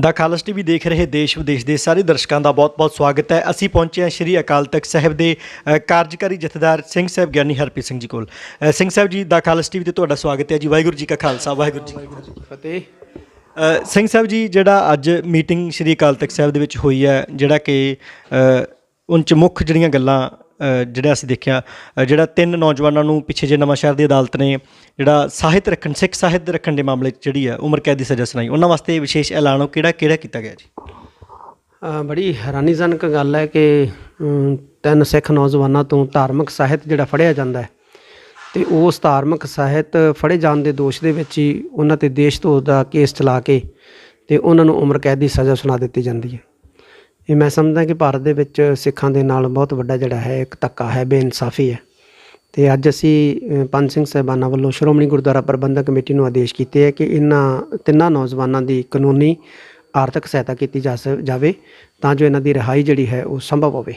ਦਾ Khalas TV ਦੇਖ ਰਹੇ ਦੇਸ਼ ਵਿਦੇਸ਼ ਦੇ ਸਾਰੇ ਦਰਸ਼ਕਾਂ ਦਾ ਬਹੁਤ-ਬਹੁਤ ਸਵਾਗਤ ਹੈ। ਅਸੀਂ ਪਹੁੰਚੇ ਹਾਂ ਸ਼੍ਰੀ ਅਕਾਲ ਤਖਤ ਸਾਹਿਬ ਦੇ ਅ, ਕਾਰਜਕਾਰੀ ਜਥੇਦਾਰ ਸਿੰਘ ਸਾਹਿਬ ਗਿਆਨੀ ਹਰਪ੍ਰੀਤ ਸਿੰਘ ਜੀ ਕੋਲ। ਅ, ਸਿੰਘ ਸਾਹਿਬ ਜੀ ਦਾ ਖਾਲਸ ਟੀਵੀ ਤੇ ਤੁਹਾਡਾ ਸਵਾਗਤ ਹੈ ਜੀ। ਵਾਹਿਗੁਰੂ ਜੀ ਕਾ ਖਾਲਸਾ ਵਾਹਿਗੁਰੂ ਜੀ ਕੀ ਫਤਿਹ। ਫਤਿਹ। ਅ, ਸਿੰਘ ਸਾਹਿਬ ਜੀ ਜਿਹੜਾ ਅੱਜ ਮੀਟਿੰਗ ਸ਼੍ਰੀ ਅਕਾਲ ਤਖਤ ਸਾਹਿਬ ਦੇ ਵਿੱਚ ਹੋਈ ਹੈ ਜਿਹੜਾ ਕਿ ਅ, ਉਨ ਚ ਮੁੱਖ ਜਿਹੜੀਆਂ ਗੱਲਾਂ ਜਿਹੜਾ ਅਸੀਂ ਦੇਖਿਆ ਜਿਹੜਾ ਤਿੰਨ ਨੌਜਵਾਨਾਂ ਨੂੰ ਪਿੱਛੇ ਜੇ ਨਵਾਂ ਸ਼ਹਿਰ ਦੀ ਅਦਾਲਤ ਨੇ ਜਿਹੜਾ ਸਾਹਿਤ ਰੱਖਣ, ਸਿੱਖ ਸਾਹਿਤ ਰੱਖਣ ਦੇ ਮਾਮਲੇ 'ਚ ਜਿਹੜੀ ਹੈ, ਉਮਰ ਕੈਦ ਦੀ ਸਜ਼ਾ ਸੁਣਾਈ। ਉਹਨਾਂ ਵਾਸਤੇ ਵਿਸ਼ੇਸ਼ ਐਲਾਨ ਉਹ ਕਿਹੜਾ ਕਿਹੜਾ ਕੀਤਾ ਗਿਆ ਜੀ? ਬੜੀ ਹੈਰਾਨੀਜਨਕ ਗੱਲ ਹੈ ਕਿ ਤਿੰਨ ਸਿੱਖ ਨੌਜਵਾਨਾਂ ਤੋਂ ਧਾਰਮਿਕ ਸਾਹਿਤ ਜਿਹੜਾ ਫੜਿਆ ਜਾਂਦਾ ਹੈ ਤੇ ਉਸ ਧਾਰਮਿਕ ਸਾਹਿਤ ਫੜੇ ਜਾਣ ਦੇ ਦੋਸ਼ ਦੇ ਵਿੱਚ ਹੀ ਉਹਨਾਂ ਤੇ ਦੇਸ਼ ਤੋਂ ਦਾ ਕੇਸ ਚਲਾ ਕੇ ਤੇ ਉਹਨਾਂ ਨੂੰ ਉਮਰ ਕੈਦ ਦੀ ਸਜ਼ਾ ਸੁਣਾ ਦਿੱਤੀ ਜਾਂਦੀ ਹੈ। ਇਹ ਮੈਂ ਸਮਝਦਾ ਕਿ ਭਾਰਤ ਦੇ ਵਿੱਚ ਸਿੱਖਾਂ ਦੇ ਨਾਲ ਬਹੁਤ ਵੱਡਾ ਜਿਹੜਾ ਹੈ ਇੱਕ ਧੱਕਾ ਹੈ ਬੇਇਨਸਾਫੀ ਹੈ। ਤੇ ਅੱਜ ਅਸੀਂ ਅ, ਪੰਜ ਸਿੰਘ ਸਾਹਿਬਾਨਾਂ ਵੱਲੋਂ ਸ਼੍ਰੋਮਣੀ ਗੁਰਦੁਆਰਾ ਪ੍ਰਬੰਧਕ ਕਮੇਟੀ ਨੂੰ ਆਦੇਸ਼ ਕੀਤੇ ਹੈ ਕਿ ਇਹਨਾਂ ਤਿੰਨਾਂ ਨੌਜਵਾਨਾਂ ਦੀ ਕਾਨੂੰਨੀ ਆਰਥਿਕ ਸਹਾਇਤਾ ਕੀਤੀ ਜਾ ਸ- ਜਾਵੇ ਤਾਂ ਜੋ ਇਹਨਾਂ ਦੀ ਰਿਹਾਈ ਜਿਹੜੀ ਹੈ ਉਹ ਸੰਭਵ ਹੋਵੇ।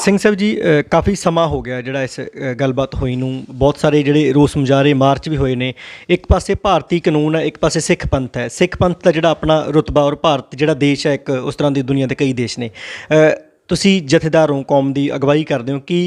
ਸਿੰਘ ਸਾਹਿਬ ਜੀ ਅ, ਕਾਫੀ ਸਮਾਂ ਹੋ ਗਿਆ ਜਿਹੜਾ ਇਸ ਅ, ਗੱਲਬਾਤ ਹੋਈ ਨੂੰ। ਬਹੁਤ ਸਾਰੇ ਜਿਹੜੇ ਰੋਸ ਮੁਜ਼ਾਹਰੇ ਮਾਰਚ ਵੀ ਹੋਏ ਨੇ। ਇੱਕ ਪਾਸੇ ਭਾਰਤੀ ਕਾਨੂੰਨ ਹੈ ਇੱਕ ਪਾਸੇ ਸਿੱਖ ਪੰਥ ਹੈ। ਸਿੱਖ ਪੰਥ ਦਾ ਜਿਹੜਾ ਆਪਣਾ ਰੁਤਬਾ ਔਰ ਭਾਰਤ ਜਿਹੜਾ ਦੇਸ਼ ਹੈ ਇੱਕ ਉਸ ਤਰ੍ਹਾਂ ਦੀ ਦੁਨੀਆ ਦੇ ਕਈ ਦੇਸ਼ ਨੇ। ਅ, ਤੁਸੀਂ ਜਥੇਦਾਰ ਹੋ ਕੌਮ ਦੀ ਅਗਵਾਈ ਕਰਦੇ ਹੋ ਕਿ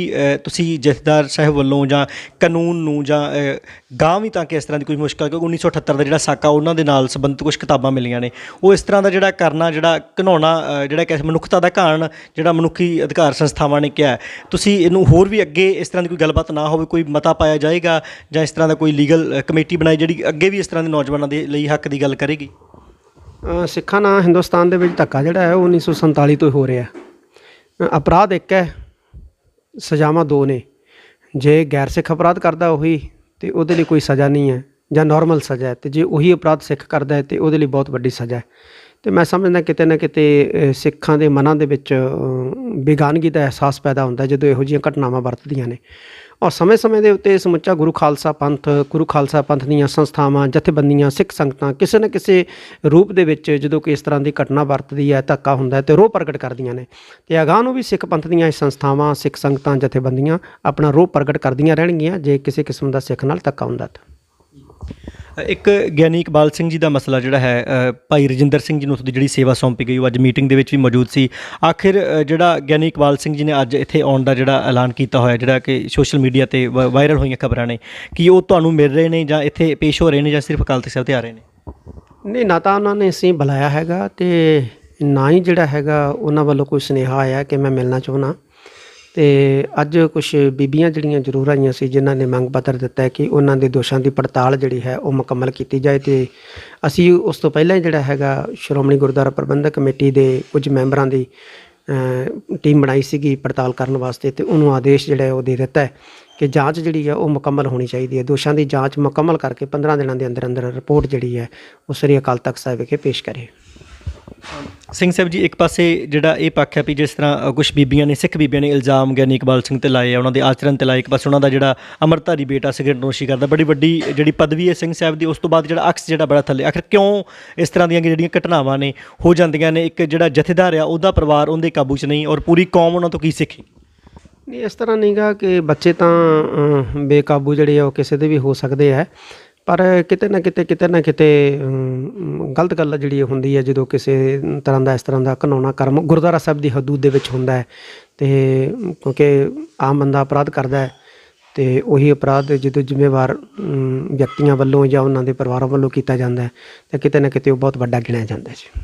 ਤੁਸੀਂ ਜਥੇਦਾਰ ਸਾਹਿਬ ਵੱਲੋਂ ਜਾਂ ਕਾਨੂੰਨ ਨੂੰ ਜਾਂ ਅ, ਗਾਂ ਵੀ ਤਾਂ ਕਿ ਇਸ ਤਰ੍ਹਾਂ ਦੀ ਕੋਈ ਮੁਸ਼ਕਲ ਕਿਉਂਕਿ 1978 ਦਾ ਜਿਹੜਾ ਸਾਕਾ ਉਹਨਾਂ ਦੇ ਨਾਲ ਸੰਬੰਧਿਤ ਕੁਝ ਕਿਤਾਬਾਂ ਮਿਲੀਆਂ ਨੇ। ਉਹ ਇਸ ਤਰ੍ਹਾਂ ਦਾ ਜਿਹੜਾ ਕਰਨਾ ਜਿਹੜਾ ਘਨਾਉਣਾ ਅ, ਜਿਹੜਾ ਕਿ ਮਨੁੱਖਤਾ ਦਾ ਘਾਣ ਜਿਹੜਾ ਮਨੁੱਖੀ ਅਧਿਕਾਰ ਸੰਸਥਾਵਾਂ ਨੇ ਕਿਹਾ ਤੁਸੀਂ ਇਹਨੂੰ ਹੋਰ ਵੀ ਅੱਗੇ ਇਸ ਤਰ੍ਹਾਂ ਦੀ ਕੋਈ ਗੱਲਬਾਤ ਨਾ ਹੋਵੇ ਕੋਈ ਮਤਾ ਪਾਇਆ ਜਾਏਗਾ ਜਾਂ ਇਸ ਤਰ੍ਹਾਂ ਦਾ ਕੋਈ ਲੀਗਲ ਕਮੇਟੀ ਬਣਾਈ ਜਿਹੜੀ ਅੱਗੇ ਵੀ ਇਸ ਤਰ੍ਹਾਂ ਦੇ ਨੌਜਵਾਨਾਂ ਦੇ ਲਈ ਹੱਕ ਦੀ ਗੱਲ ਕਰੇਗੀ? ਸਿੱਖਾਂ ਨਾਲ ਹਿੰਦੁਸਤਾਨ ਦੇ ਵਿੱਚ ਧੱਕਾ ਜਿਹੜਾ ਹੈ ਉਹ 1947 ਤੋਂ ਹੋ ਰਿਹਾ ਅ, ਅਪਰਾਧ ਇੱਕ ਹੈ, ਸਜ਼ਾਵਾਂ ਦੋ ਨੇ। ਜੇ ਗੈਰ ਸਿੱਖ ਅਪਰਾਧ ਕਰਦਾ ਉਹੀ, ਤੇ ਉਹਦੇ ਲਈ ਕੋਈ ਸਜ਼ਾ ਨਹੀਂ ਹੈ ਜਾਂ ਨਾਰਮਲ ਸਜ਼ਾ ਹੈ, ਤੇ ਜੇ ਉਹੀ ਅਪਰਾਧ ਸਿੱਖ ਕਰਦਾ ਹੈ, ਤੇ ਉਹਦੇ ਲਈ ਬਹੁਤ ਵੱਡੀ ਸਜ਼ਾ ਹੈ। ਤੇ ਮੈਂ ਸਮਝਦਾ ਕਿਤੇ ਨਾ ਕਿਤੇ ਸਿੱਖਾਂ ਦੇ ਮਨਾਂ ਦੇ ਵਿੱਚ ਬੇਗਾਨਗੀ ਦਾ ਅਹਿਸਾਸ ਪੈਦਾ ਹੁੰਦਾ ਜਦੋਂ ਇਹੋ ਜਿਹੀਆਂ ਘਟਨਾਵਾਂ ਵਰਤਦੀਆਂ ਨੇ। ਔਰ ਸਮੇਂ-ਸਮੇਂ ਦੇ ਉੱਤੇ ਸਮੁੱਚਾ ਗੁਰੂ ਖਾਲਸਾ ਪੰਥ, ਗੁਰੂ ਖਾਲਸਾ ਪੰਥ ਦੀਆਂ ਸੰਸਥਾਵਾਂ, ਜਥੇਬੰਦੀਆਂ, ਸਿੱਖ ਸੰਗਤਾਂ ਕਿਸੇ ਨਾ ਕਿਸੇ ਰੂਪ ਦੇ ਵਿੱਚ ਜਦੋਂ ਕੋਈ ਇਸ ਤਰ੍ਹਾਂ ਦੀ ਘਟਨਾ ਵਰਤਦੀ ਹੈ, ਧੱਕਾ ਹੁੰਦਾ ਹੈ ਤੇ ਰੋਹ ਪ੍ਰਗਟ ਕਰਦੀਆਂ ਨੇ। ਤੇ ਅਗਾਂਹ ਨੂੰ ਵੀ ਸਿੱਖ ਪੰਥ ਦੀਆਂ ਇਹ ਸੰਸਥਾਵਾਂ, ਸਿੱਖ ਸੰਗਤਾਂ, ਜਥੇਬੰਦੀਆਂ ਆਪਣਾ ਰੋਹ ਪ੍ਰਗਟ ਕਰਦੀਆਂ ਰਹਿਣਗੀਆਂ ਜੇ ਕਿਸੇ ਕਿਸਮ ਦਾ ਸਿੱਖ ਨਾਲ ਧੱਕਾ ਹੁੰਦਾ ਤਾਂ। ਇੱਕ ਗਿਆਨੀ ਇਕਬਾਲ ਸਿੰਘ ਜੀ ਦਾ ਮਸਲਾ ਜਿਹੜਾ ਹੈ ਭਾਈ ਰਜਿੰਦਰ ਸਿੰਘ ਜੀ ਨੂੰ ਉਸ ਜਿਹੜੀ ਸੇਵਾ ਸੌਂਪੀ ਗਈ, ਉਹ ਅੱਜ ਮੀਟਿੰਗ ਦੇ ਵਿੱਚ ਵੀ ਮੌਜੂਦ ਸੀ। ਆਖਿਰ ਜਿਹੜਾ ਗਿਆਨੀ ਇਕਬਾਲ ਸਿੰਘ ਜੀ ਨੇ ਅੱਜ ਇੱਥੇ ਆਉਣ ਦਾ ਜਿਹੜਾ ਐਲਾਨ ਕੀਤਾ ਹੋਇਆ, ਜਿਹੜਾ ਕਿ ਸੋਸ਼ਲ ਮੀਡੀਆ ਤੇ ਵ- ਵਾਇਰਲ ਹੋਈਆਂ ਖਬਰਾਂ ਨੇ, ਕਿ ਉਹ ਤੁਹਾਨੂੰ ਮਿਲ ਰਹੇ ਨੇ ਜਾਂ ਇੱਥੇ ਪੇਸ਼ ਹੋ ਰਹੇ ਨੇ ਜਾਂ ਸਿਰਫ ਅਕਾਲ ਤਖਤ ਸਾਹਿਬ ਤੇ ਆ ਰਹੇ ਨੇ? ਨਹੀਂ, ਨਾ ਤਾਂ ਉਹਨਾਂ ਨੇ ਅਸੀਂ ਬੁਲਾਇਆ ਹੈਗਾ ਤੇ ਨਾ ਹੀ ਜਿਹੜਾ ਹੈਗਾ ਉਹਨਾਂ ਵੱਲੋਂ ਕੋਈ ਸੁਨੇਹਾ ਆਇਆ ਕਿ ਮੈਂ ਮਿਲਣਾ ਚਾਹੁੰਦਾ। ਤੇ ਅੱਜ ਕੁਝ ਬੀਬੀਆਂ ਜਿਹੜੀਆਂ ਜ਼ਰੂਰ ਆਈਆਂ ਸੀ, ਜਿਨ੍ਹਾਂ ਨੇ ਮੰਗ ਪੱਤਰ ਦਿੱਤਾ ਕਿ ਉਹਨਾਂ ਦੇ ਦੋਸ਼ਾਂ ਦੀ ਪੜਤਾਲ ਜਿਹੜੀ ਹੈ ਉਹ ਮੁਕੰਮਲ ਕੀਤੀ ਜਾਏ ਤੇ ਅਸੀਂ ਉਸ ਤੋਂ ਪਹਿਲਾਂ ਜਿਹੜਾ ਹੈਗਾ ਸ਼੍ਰੋਮਣੀ ਗੁਰਦੁਆਰਾ ਪ੍ਰਬੰਧਕ ਕਮੇਟੀ ਦੇ ਕੁਝ ਮੈਂਬਰਾਂ ਦੀ ਟੀਮ ਬਣਾਈ ਸੀਗੀ ਪੜਤਾਲ ਕਰਨ ਵਾਸਤੇ ਤੇ ਉਹਨੂੰ ਆਦੇਸ਼ ਜਿਹੜਾ ਉਹ ਦੇ ਦਿੱਤਾ ਕਿ ਜਾਂਚ ਜਿਹੜੀ ਹੈ ਉਹ ਮੁਕੰਮਲ ਹੋਣੀ ਚਾਹੀਦੀ ਹੈ। ਦੋਸ਼ਾਂ ਦੀ ਜਾਂਚ ਮੁਕੰਮਲ ਕਰਕੇ 15 ਦਿਨਾਂ ਦੇ ਅੰਦਰ ਅੰਦਰ ਰਿਪੋਰਟ ਜਿਹੜੀ ਹੈ ਉਹ ਸ੍ਰੀ ਅਕਾਲ ਤਖਤ ਸਾਹਿਬ ਵਿਖੇ ਪੇਸ਼ ਕਰੇ। ਸਿੰਘ ਸਾਹਿਬ ਜੀ, ਇੱਕ ਪਾਸੇ ਜਿਹੜਾ ਇਹ ਪੱਖ ਹੈ ਵੀ ਜਿਸ ਤਰ੍ਹਾਂ ਕੁਝ ਬੀਬੀਆਂ ਨੇ, ਸਿੱਖ ਬੀਬੀਆਂ ਨੇ ਇਲਜ਼ਾਮ ਗਿਆਨੀ ਇਕਬਾਲ ਸਿੰਘ ਤੇ ਲਾਏ ਆ, ਉਹਨਾਂ ਦੇ ਆਚਰਣ ਤੇ ਲਾਏ, ਇੱਕ ਪਾਸੇ ਉਹਨਾਂ ਦਾ ਜਿਹੜਾ ਅਮਰਧਾਰੀ ਬੇਟਾ ਸਿਗਰਟ ਨੋਸ਼ੀ ਕਰਦਾ, ਬੜੀ ਵੱਡੀ ਜਿਹੜੀ ਪਦਵੀ ਹੈ ਸਿੰਘ ਸਾਹਿਬ ਦੀ, ਉਸ ਤੋਂ ਬਾਅਦ ਜਿਹੜਾ ਅਕਸ ਜਿਹੜਾ ਬੜਾ ਥੱਲੇ, ਆਖਿਰ ਕਿਉਂ ਇਸ ਤਰ੍ਹਾਂ ਦੀਆਂ ਜਿਹੜੀਆਂ ਘਟਨਾਵਾਂ ਨੇ, ਹੋ ਜਾਂਦੀਆਂ ਨੇ, ਇੱਕ ਜਿਹੜਾ ਜਥੇਦਾਰ ਆ, ਉਹਦਾ ਪਰਿਵਾਰ ਉਹਦੇ ਕਾਬੂ 'ਚ ਨਹੀਂ ਔਰ ਪੂਰੀ ਕੌਮ ਉਹਨਾਂ ਤੋਂ ਕੀ ਸਿੱਖੇ? ਨਹੀਂ, ਇਸ ਤਰ੍ਹਾਂ ਨਹੀਂਗਾ ਕਿ ਬੱਚੇ ਤਾਂ ਬੇਕਾਬੂ ਜਿਹੜੇ ਆ, ਉਹ ਕਿਸੇ ਦੇ ਵੀ ਹੋ ਸਕਦੇ ਆ। ਪਰ ਕਿਤੇ ਨਾ ਕਿਤੇ ਕਿਤੇ ਨਾ ਕਿਤੇ ਗਲਤ ਗੱਲ ਜਿਹੜੀ ਹੁੰਦੀ ਹੈ ਜਦੋਂ ਕਿਸੇ ਤਰ੍ਹਾਂ ਦਾ, ਇਸ ਤਰ੍ਹਾਂ ਦਾ ਘਨਾਉਣਾ ਕਰਮ ਗੁਰਦੁਆਰਾ ਸਾਹਿਬ ਦੀ ਹਦੂਦ ਦੇ ਵਿੱਚ ਹੁੰਦਾ ਹੈ। ਤੇ ਕਿਉਂਕਿ ਆਮ ਬੰਦਾ ਅਪਰਾਧ ਕਰਦਾ ਹੈ, ਤੇ ਉਹੀ ਅਪਰਾਧ ਜਦੋਂ ਜ਼ਿੰਮੇਵਾਰ ਵਿਅਕਤੀਆਂ ਵੱਲੋਂ ਜਾਂ ਉਹਨਾਂ ਦੇ ਪਰਿਵਾਰਾਂ ਵੱਲੋਂ ਕੀਤਾ ਜਾਂਦਾ ਹੈ, ਤਾਂ ਕਿਤੇ ਨਾ ਕਿਤੇ ਉਹ ਬਹੁਤ ਵੱਡਾ ਗਿਣਿਆ ਜਾਂਦਾ ਹੈ ਜੀ।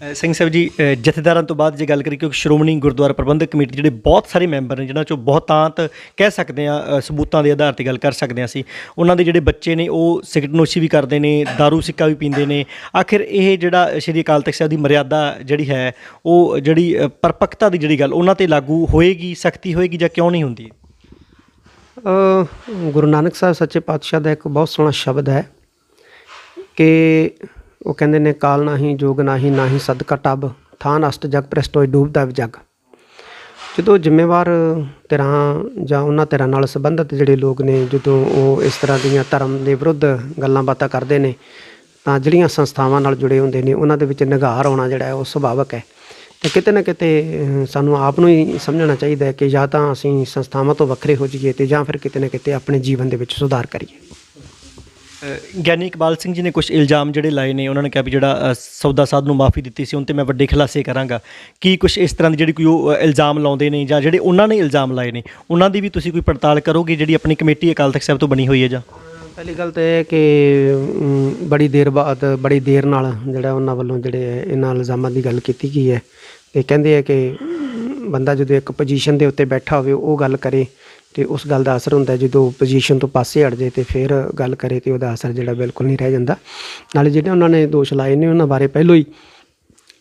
ਸਿੰਘ ਸਾਹਿਬ ਜੀ ਜਥੇਦਾਰਾਂ ਤੋਂ ਬਾਅਦ ਜੇ ਗੱਲ ਕਰੀ ਕਿਉਂਕਿ ਸ਼੍ਰੋਮਣੀ ਗੁਰਦੁਆਰਾ ਪ੍ਰਬੰਧਕ ਕਮੇਟੀ ਜਿਹੜੇ ਬਹੁਤ ਸਾਰੇ ਮੈਂਬਰ ਨੇ ਜਿਨ੍ਹਾਂ ਚੋਂ ਬਹੁਤਾਂਤ ਕਹਿ ਸਕਦੇ ਆ ਸਬੂਤਾਂ ਦੇ ਆਧਾਰ ਤੇ ਗੱਲ ਕਰ ਸਕਦੇ ਆ ਅਸੀਂ ਉਹਨਾਂ ਦੇ ਜਿਹੜੇ ਬੱਚੇ ਨੇ ਉਹ ਸਿਗਰਟ ਨੋਸ਼ੀ ਵੀ ਕਰਦੇ ਨੇ दारू ਸਿੱਕਾ ਵੀ ਪੀਂਦੇ ਨੇ। ਆਖਿਰ ਇਹ ਜਿਹੜਾ ਸ਼੍ਰੀ ਅਕਾਲ ਤਖਤ ਸਾਹਿਬ ਦੀ ਮਰਿਆਦਾ ਜਿਹੜੀ ਹੈ ਉਹ ਜਿਹੜੀ ਅ, ਦੀ ਜਿਹੜੀ ਗੱਲ ਉਹਨਾਂ ਤੇ ਲਾਗੂ ਹੋਏਗੀ ਸਖਤੀ ਹੋਏਗੀ ਜਾਂ ਕਿਉਂ ਨਹੀਂ ਹੁੰਦੀ? ਗੁਰੂ ਨਾਨਕ ਸਾਹਿਬ ਸੱਚੇ ਪਾਤਸ਼ਾਹ ਦਾ ਇੱਕ ਬਹੁਤ ਸੋਹਣਾ ਸ਼ਬਦ ਹੈ ਕਿ ਉਹ ਕਹਿੰਦੇ ਨੇ, ਕਾਲ ਨਾਹੀ ਜੋਗ ਨਾਹੀ ਨਾਹੀ ਸਦਕਾ ਟਬ, ਥਾਨ ਅਸ਼ਟ ਜਗ ਪ੍ਰਸਟੋਇ ਡੂਬਦਾ ਜਗ। ਜਦੋਂ ਜ਼ਿੰਮੇਵਾਰ ਧਿਰਾਂ ਜਾਂ ਉਹਨਾਂ ਧਿਰਾਂ ਨਾਲ ਸੰਬੰਧਿਤ ਜਿਹੜੇ ਲੋਕ ਨੇ, ਜਦੋਂ ਉਹ ਇਸ ਤਰ੍ਹਾਂ ਦੀਆਂ ਧਰਮ ਦੇ ਵਿਰੁੱਧ ਗੱਲਾਂ ਬਾਤਾਂ ਕਰਦੇ ਨੇ, ਤਾਂ ਜਿਹੜੀਆਂ ਸੰਸਥਾਵਾਂ ਨਾਲ ਜੁੜੇ ਹੁੰਦੇ ਨੇ, ਉਹਨਾਂ ਦੇ ਵਿੱਚ ਨਿਗਾਰ ਆਉਣਾ ਜਿਹੜਾ ਉਹ ਸੁਭਾਵਕ ਹੈ। ਤੇ ਕਿਤੇ ਨਾ ਕਿਤੇ ਸਾਨੂੰ ਆਪ ਨੂੰ ਹੀ ਸਮਝਣਾ ਚਾਹੀਦਾ ਹੈ ਕਿ ਜਾਂ ਤਾਂ ਅਸੀਂ ਸੰਸਥਾਵਾਂ ਤੋਂ ਵੱਖਰੇ ਹੋ ਜਾਈਏ ਤੇ ਜਾਂ ਫਿਰ ਕਿਤੇ ਨਾ ਕਿਤੇ ਆਪਣੇ ਜੀਵਨ ਦੇ ਵਿੱਚ ਸੁਧਾਰ ਕਰੀਏ। ਗਿਆਨੀ ਇਕਬਾਲ ਸਿੰਘ ਜੀ ਨੇ ਕੁਝ ਇਲਜ਼ਾਮ ਜਿਹੜੇ ਲਾਏ ਨੇ ਉਹਨਾਂ ਨੇ ਕਿਹਾ ਵੀ ਜਿਹੜਾ ਅ, ਸੌਦਾ ਸਾਧ ਨੂੰ ਮਾਫੀ ਦਿੱਤੀ ਸੀ ਉਹਨਾਂ ਤੇ ਮੈਂ ਵੱਡੇ ਖੁਲਾਸੇ ਕਰਾਂਗਾ। ਕੀ ਕੁਝ ਇਸ ਤਰ੍ਹਾਂ ਦੀ ਜਿਹੜੀ ਕੋਈ ਉਹ, ਅ, ਇਲਜ਼ਾਮ ਲਾਉਂਦੇ ਨੇ ਜਾਂ ਜਿਹੜੇ ਉਹਨਾਂ ਨੇ ਇਲਜ਼ਾਮ ਲਾਏ ਨੇ ਉਹਨਾਂ ਦੀ ਵੀ ਤੁਸੀਂ ਕੋਈ ਪੜਤਾਲ ਕਰੋਗੇ ਜਿਹੜੀ ਆਪਣੀ ਕਮੇਟੀ ਅਕਾਲ ਤਖਤ ਸਾਹਿਬ ਤੋਂ ਬਣੀ ਹੋਈ ਹੈ ਜਾਂ? ਪਹਿਲੀ ਗੱਲ ਤਾਂ ਇਹ ਹੈ ਕਿ ਅਮ, ਬੜੀ ਦੇਰ ਬਾਅਦ ਬੜੀ ਦੇਰ ਨਾਲ ਜਿਹੜਾ ਉਹਨਾਂ ਵੱਲੋਂ ਜਿਹੜੇ ਇਹਨਾਂ ਇਲਜ਼ਾਮਾਂ ਦੀ ਗੱਲ ਕੀਤੀ ਗਈ ਹੈ। ਤੇ ਕਹਿੰਦੇ ਆ ਕਿ ਅਮ, ਬੰਦਾ ਜਦੋਂ ਇੱਕ ਪੋਜੀਸ਼ਨ ਦੇ ਉੱਤੇ ਬੈਠਾ ਹੋਵੇ ਉਹ ਗੱਲ ਕਰੇ ਤੇ ਉਸ ਗੱਲ ਦਾ ਅਸਰ ਹੁੰਦਾ ਜਦੋਂ ਪੋਜੀਸ਼ਨ ਤੋਂ ਪਾਸੇ ਹਟ ਜਾਏ ਤੇ ਫਿਰ ਗੱਲ ਕਰੇ ਤੇ ਉਹਦਾ ਅਸਰ ਜਿਹੜਾ ਬਿਲਕੁਲ ਨਹੀਂ ਰਹਿ ਜਾਂਦਾ। ਨਾਲੇ ਜਿਹੜੇ ਉਹਨਾਂ ਨੇ ਦੋਸ਼ ਲਾਏ ਨੇ, ਉਹਨਾਂ ਬਾਰੇ ਪਹਿਲੋਂ ਹੀ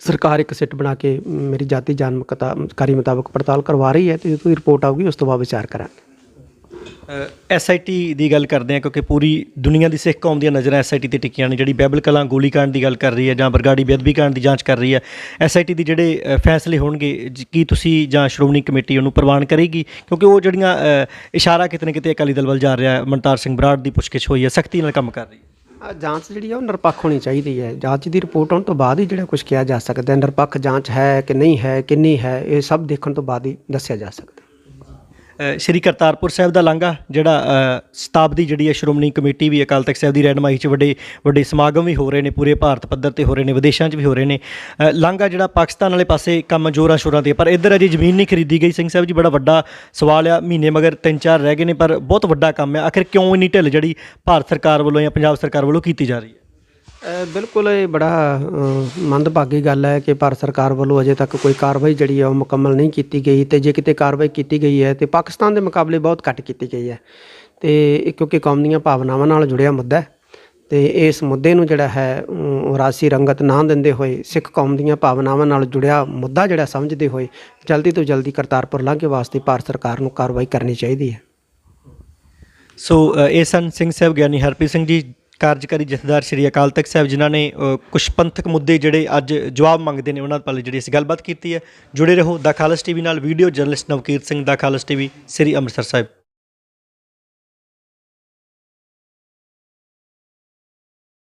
ਸਰਕਾਰ ਇੱਕ ਸਿੱਟ ਬਣਾ ਕੇ ਮੇਰੀ ਜਾਤੀ ਜਾਣਕਾਰੀ ਮੁਤਾਬਕ ਪੜਤਾਲ ਕਰਵਾ ਰਹੀ ਹੈ ਤੇ ਜਦੋਂ ਰਿਪੋਰਟ ਆਊਗੀ, ਉਸ ਤੋਂ ਬਾਅਦ ਵਿਚਾਰ ਕਰਾਂਗੇ। ਐਸਆਈਟੀ ਦੀ ਗੱਲ ਕਰਦੇ ਆ ਕਿਉਂਕਿ ਪੂਰੀ ਦੁਨੀਆ ਦੀ ਸਿੱਖ ਕੌਮ ਦੀਆਂ ਨਜ਼ਰਾਂ ਐਸਆਈਟੀ ਤੇ ਟਿਕੀਆਂ ਨੇ, ਜਿਹੜੀ ਬਹਿਬਲ ਕਲਾਂ ਗੋਲੀकांड ਦੀ ਗੱਲ ਕਰ ਰਹੀ ਹੈ ਜਾਂ ਬਰਗਾੜੀ ਬੇਅਦਬੀ ਕਾਂਡ ਦੀ ਜਾਂਚ ਕਰ ਰਹੀ ਹੈ ਐਸਆਈਟੀ ਦੀ ਜਿਹੜੇ ਫੈਸਲੇ ਹੋਣਗੇ, ਜ- ਕੀ ਤੁਸੀਂ ਜਾਂ ਸ਼੍ਰੋਮਣੀ ਕਮੇਟੀ ਉਹਨੂੰ ਪ੍ਰਵਾਨ ਕਰੇਗੀ? ਕਿਉਂਕਿ ਉਹ ਜਿਹੜੀਆਂ ਇਸ਼ਾਰਾ ਕਿਤੇ ਨਾ ਕਿਤੇ ਅਕਾਲੀ ਦਲ ਵੱਲ ਜਾ ਰਿਹਾ ਹੈ, ਮਨਤਾਰ ਸਿੰਘ ਬਰਾੜ ਦੀ ਪੁੱਛਗਿੱਛ ਹੋਈ ਹੈ, ਸਖਤੀ ਨਾਲ ਕੰਮ ਕਰ ਰਹੀ ਹੈ। ਜਾਂਚ ਜਿਹੜੀ ਆ ਉਹ ਨਿਰਪੱਖ ਹੋਣੀ ਚਾਹੀਦੀ ਹੈ। ਜਾਂਚ ਦੀ ਰਿਪੋਰਟ ਆਉਣ ਤੋਂ ਬਾਅਦ ਹੀ ਜਿਹੜਾ ਕੁਝ ਕਿਹਾ ਜਾ ਸਕਦਾ ਹੈ, ਨਿਰਪੱਖ ਜਾਂਚ ਹੈ ਕਿ ਨਹੀਂ ਹੈ, ਕਿੰਨੀ ਹੈ, ਇਹ ਸਭ ਦੇਖਣ ਤੋਂ ਬਾਅਦ ਹੀ ਦੱਸਿਆ ਜਾ ਸਕਦਾ। ਸ਼੍ਰੀ ਕਰਤਾਰਪੁਰ ਸਾਹਿਬ ਦਾ ਲਾਂਘਾ, ਜਿਹੜਾ ਸ਼ਤਾਬਦੀ ਜਿਹੜੀ ਹੈ ਸ਼੍ਰੋਮਣੀ ਕਮੇਟੀ ਵੀ ਅਕਾਲ ਤਖਤ ਸਾਹਿਬ ਦੀ ਰਹਿਨਮਾਈ 'ਚ ਵੱਡੇ ਵੱਡੇ ਸਮਾਗਮ ਵੀ ਹੋ ਰਹੇ ਨੇ, ਪੂਰੇ ਭਾਰਤ ਪੱਧਰ ਤੇ ਹੋ ਰਹੇ ਨੇ, ਵਿਦੇਸ਼ਾਂ 'ਚ ਵੀ ਹੋ ਰਹੇ ਨੇ। ਲਾਂਘਾ ਜਿਹੜਾ ਪਾਕਿਸਤਾਨ ਵਾਲੇ ਪਾਸੇ ਕੰਮ ਜ਼ੋਰਾਂ ਸ਼ੋਰਾਂ ਤੇ ਪਰ ਇੱਧਰ ਅਜੇ ਜ਼ਮੀਨ ਨਹੀਂ ਖਰੀਦੀ ਗਈ। ਸਿੰਘ ਸਾਹਿਬ ਜੀ, ਬੜਾ ਵੱਡਾ ਸਵਾਲ ਆ, ਮਹੀਨੇ ਮਗਰ ਤਿੰਨ ਚਾਰ ਰਹਿ ਗਏ ਨੇ, ਪਰ ਬਹੁਤ ਵੱਡਾ ਕੰਮ ਹੈ ਆਖਿਰ ਕਿਉਂ ਇੰਨੀ ਢਿੱਲ ਜਿਹੜੀ ਭਾਰਤ ਸਰਕਾਰ ਵੱਲੋਂ ਜਾਂ ਪੰਜਾਬ ਸਰਕਾਰ ਵੱਲੋਂ ਕੀਤੀ ਜਾ ਰਹੀ ਹੈ? ਬਿਲਕੁਲ ਇਹ ਬੜਾ ਮੰਦਭਾਗੀ ਗੱਲ ਹੈ ਕਿ ਭਾਰਤ ਸਰਕਾਰ ਵੱਲੋਂ ਅਜੇ ਤੱਕ ਕੋਈ ਕਾਰਵਾਈ ਜਿਹੜੀ ਹੈ ਉਹ ਮੁਕੰਮਲ ਨਹੀਂ ਕੀਤੀ ਗਈ ਤੇ ਜੇ ਕਿਤੇ ਕਾਰਵਾਈ ਕੀਤੀ ਗਈ ਹੈ ਤੇ ਪਾਕਿਸਤਾਨ ਦੇ ਮੁਕਾਬਲੇ ਬਹੁਤ ਘੱਟ ਕੀਤੀ ਗਈ ਹੈ। ਤੇ ਇਹ ਕਿਉਂਕਿ ਕੌਮ ਦੀਆਂ ਭਾਵਨਾਵਾਂ ਨਾਲ ਜੁੜਿਆ ਮੁੱਦਾ ਹੈ ਤੇ ਇਸ ਮੁੱਦੇ ਨੂੰ ਜਿਹੜਾ ਹੈ ਰਾਸੀ ਰੰਗਤ ਨਾ ਦਿੰਦੇ ਹੋਏ ਸਿੱਖ ਕੌਮ ਦੀਆਂ ਭਾਵਨਾਵਾਂ ਨਾਲ ਜੁੜਿਆ ਮੁੱਦਾ ਜਿਹੜਾ ਸਮਝਦੇ ਹੋਏ ਜਲਦੀ ਤੋਂ ਜਲਦੀ ਕਰਤਾਰਪੁਰ ਲਾਂਘੇ ਵਾਸਤੇ ਭਾਰਤ ਸਰਕਾਰ ਨੂੰ ਕਾਰਵਾਈ ਕਰਨੀ ਚਾਹੀਦੀ ਹੈ। ਸੋ ਇਹ ਸਨ ਸਿੰਘ ਸਾਹਿਬ ਗਿਆਨੀ ਹਰਪ੍ਰੀਤ ਸਿੰਘ ਜੀ ਕਾਰਜਕਾਰੀ ਜਥੇਦਾਰ ਸ਼੍ਰੀ ਅਕਾਲ ਤਖਤ ਸਾਹਿਬ, ਜਿਨ੍ਹਾਂ ਨੇ ਕੁਝ ਪੰਥਕ ਮੁੱਦੇ ਜਿਹੜੇ ਅੱਜ ਜਵਾਬ ਮੰਗਦੇ ਨੇ, ਉਹਨਾਂ ਵੱਲ ਜਿਹੜੀ ਅਸੀਂ ਗੱਲਬਾਤ ਕੀਤੀ ਹੈ। ਜੁੜੇ ਰਹੋ ਦਾ ਖਾਲਸ ਟੀਵੀ ਨਾਲ, ਵੀਡੀਓ ਜਰਨਲਿਸਟ ਨਵਕੀਰਤ ਸਿੰਘ ਦਾ ਖਾਲਸ ਟੀਵੀ, ਸ੍ਰੀ ਅੰਮ੍ਰਿਤਸਰ ਸਾਹਿਬ।